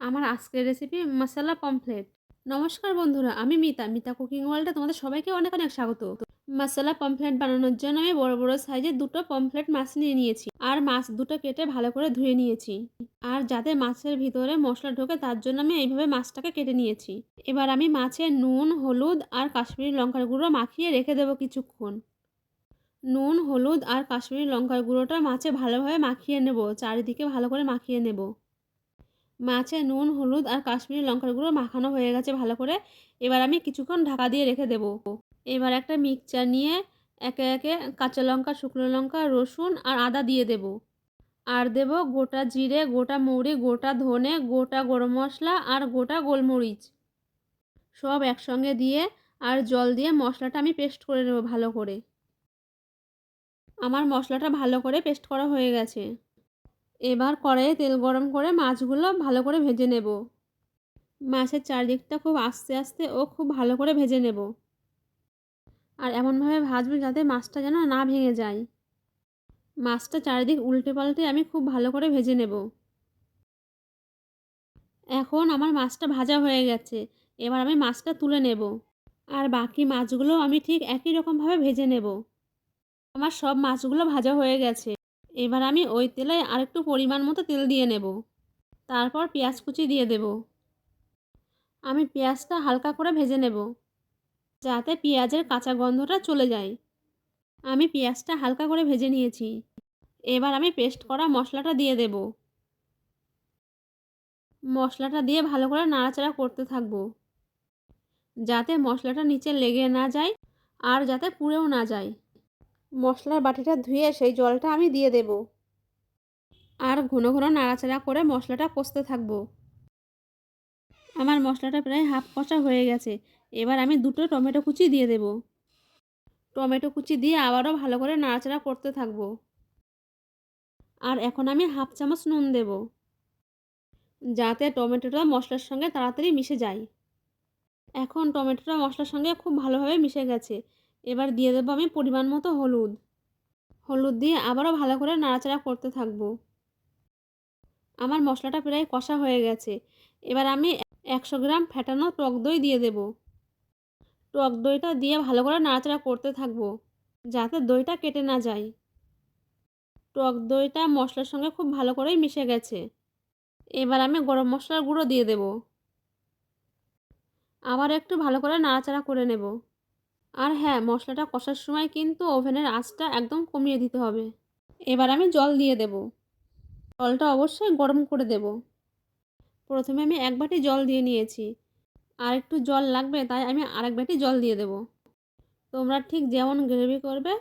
আমার আজকের রেসিপি মশলা পমফ্লেট নমস্কার বন্ধুরা, আমি মিতা মিতা কুকিং ওয়ার্ল্ডে তোমাদের সবাইকে অনেক অনেক স্বাগত। মশলা পমফ্লেট বানানোর জন্য আমি বড় বড় সাইজের দুটো পমফ্লেট মাছ নিয়ে নিয়েছি আর মাছ দুটো কেটে ভালো করে ধুয়ে নিয়েছি। আর যাতে মাছের ভিতরে মশলা ঢোকে তার জন্য আমি এইভাবে মাছটাকে কেটে নিয়েছি। এবার আমি মাছে নুন, হলুদ আর কাশ্মীরি লঙ্কার গুঁড়ো মাখিয়ে রেখে দেবো কিছুক্ষণ। নুন, হলুদ আর কাশ্মীরি লঙ্কার গুঁড়োটা মাছে ভালোভাবে মাখিয়ে নেব, চারিদিকে ভালো করে মাখিয়ে নেব। মাছে নুন, হলুদ আর কাশ্মীরি লঙ্কার গুঁড়ো মাখানো হয়ে গেছে ভালো করে। এবার আমি কিছুক্ষণ ঢাকা দিয়ে রেখে দেব। এবার একটা মিক্সচার নিয়ে একে একে কাঁচা লঙ্কা, শুকনো লঙ্কা, রসুন আর আদা দিয়ে দেব। আর দেব গোটা জিরে, গোটা মৌরি, গোটা ধনে, গোটা গরম মশলা আর গোটা গোলমরিচ। সব একসঙ্গে দিয়ে আর জল দিয়ে মশলাটা আমি পেস্ট করে নেব ভালো করে। আমার মশলাটা ভালো করে পেস্ট করা হয়ে গেছে। এবার কড়াইয়ে তেল গরম করে মাছগুলো ভালো করে ভেজে নেব। মাছের চারদিকটা খুব আস্তে আস্তে ও খুব ভালো করে ভেজে নেব। আর এমনভাবে ভাজবো যাতে মাছটা যেন না ভেঙে যায়। মাছটা চারিদিক উল্টে পাল্টে আমি খুব ভালো করে ভেজে নেব। এখন আমার মাছটা ভাজা হয়ে গেছে, এবার আমি মাছটা তুলে নেব। আর বাকি মাছগুলো আমি ঠিক একই রকমভাবে ভেজে নেব। আমার সব মাছগুলো ভাজা হয়ে গেছে। এবার আমি ওই তেলে আরেকটু পরিমাণ মতো তেল দিয়ে নেব। তারপর পেঁয়াজ কুচি দিয়ে দেব। আমি পেঁয়াজটা হালকা করে ভেজে নেব, যাতে পেঁয়াজের কাঁচা গন্ধটা চলে যায়। আমি পেঁয়াজটা হালকা করে ভেজে নিয়েছি। এবার আমি পেস্ট করা মশলাটা দিয়ে দেব। মশলাটা দিয়ে ভালো করে নাড়াচাড়া করতে থাকব, যাতে মশলাটা নিচে লেগে না যায় আর যাতে পুড়েও না যায়। মশলার বাটিটা ধুয়ে সেই জলটা আমি দিয়ে দেব। আর ঘন ঘন নাড়াচাড়া করে মশলাটা কষতে থাকব। আমার মশলাটা প্রায় হাফ কষা হয়ে গেছে। এবার আমি দুটো টমেটো কুচি দিয়ে দেব। টমেটো কুচি দিয়ে আবারও ভালো করে নাড়াচাড়া করতে থাকব। আর এখন আমি হাফ চামচ নুন দেব। যাতে টমেটোটা মশলার সঙ্গে তাড়াতাড়ি মিশে যায়। এখন টমেটোটা মশলার সঙ্গে খুব ভালোভাবে মিশে গেছে। এবার দিয়ে দেবো আমি পরিমাণ মতো হলুদ। হলুদ দিয়ে আবারও ভালো করে নাড়াচাড়া করতে থাকব। আমার মশলাটা প্রায় কষা হয়ে গেছে। এবার আমি একশো গ্রাম ফ্যাটানো টক দই দিয়ে দেব। টক দইটা দিয়ে ভালো করে নাড়াচাড়া করতে থাকব, যাতে দইটা কেটে না যায়। টক দইটা মশলার সঙ্গে খুব ভালো করেই মিশে গেছে। এবার আমি গরম মশলার গুঁড়ো দিয়ে দেব। আবার একটু ভালো করে নাড়াচাড়া করে নেব। আর হ্যাঁ মশলাটা কষার সময় কিন্তু ওভেনের আঁচটা একদম কমিয়ে দিতে হবে। এবার আমি জল দিয়ে দেব। জলটা অবশ্যই গরম করে দেব। প্রথমে আমি এক বাটি জল দিয়ে নিয়েছি। আর একটু জল লাগবে তাই আমি আরেক বাটি জল দিয়ে দেব। তোমরা ঠিক যেমন গ্রেভি করবে,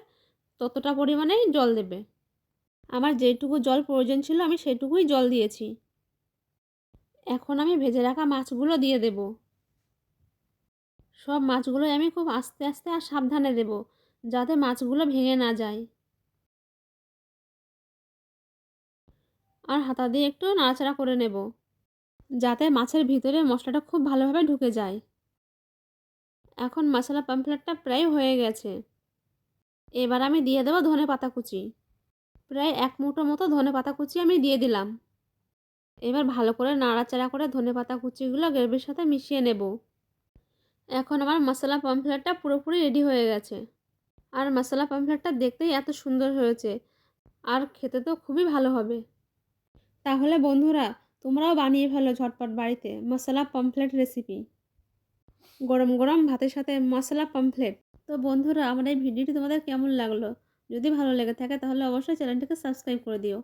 ততটা পরিমাণেই জল দেবে। আমার যেটুকু জল প্রয়োজন ছিল আমি সেটুকুই জল দিয়েছি। এখন আমি ভেজে রাখা মাছগুলো দিয়ে দেবো। সব মাছগুলোই আমি খুব আস্তে আস্তে আর সাবধানে দেব, যাতে মাছগুলো ভেঙে না যায়। আর হাতা দিয়ে একটু নাড়াচাড়া করে নেব, যাতে মাছের ভিতরে মশলাটা খুব ভালোভাবে ঢুকে যায়। এখন মশলা পাম্পলেটটা প্রায় হয়ে গেছে। এবার আমি দিয়ে দেবো ধনে পাতা কুচি। প্রায় এক মুঠো মতো ধনে পাতা কুচি আমি দিয়ে দিলাম। এবার ভালো করে নাড়াচাড়া করে ধনে পাতা কুচিগুলো গ্রেভির সাথে মিশিয়ে নেব। এখন আমার মশলা পমফ্লেটটা পুরোপুরি রেডি হয়ে গেছে। আর মশলা পমফ্লেটটা দেখতেই এত সুন্দর হয়েছে। আর খেতে তো খুবই ভালো হবে। তাহলে বন্ধুরা, তোমরাও বানিয়ে ফেলো ঝটপট বাড়িতে মশলা পমফ্লেট রেসিপি গরম গরম ভাতের সাথে মশলা পমফ্লেট। তো বন্ধুরা, আমার এই ভিডিওটি তোমাদের কেমন লাগল? যদি ভালো লেগে থাকে, তাহলে অবশ্যই চ্যানেলটিকে সাবস্ক্রাইব করে দিও।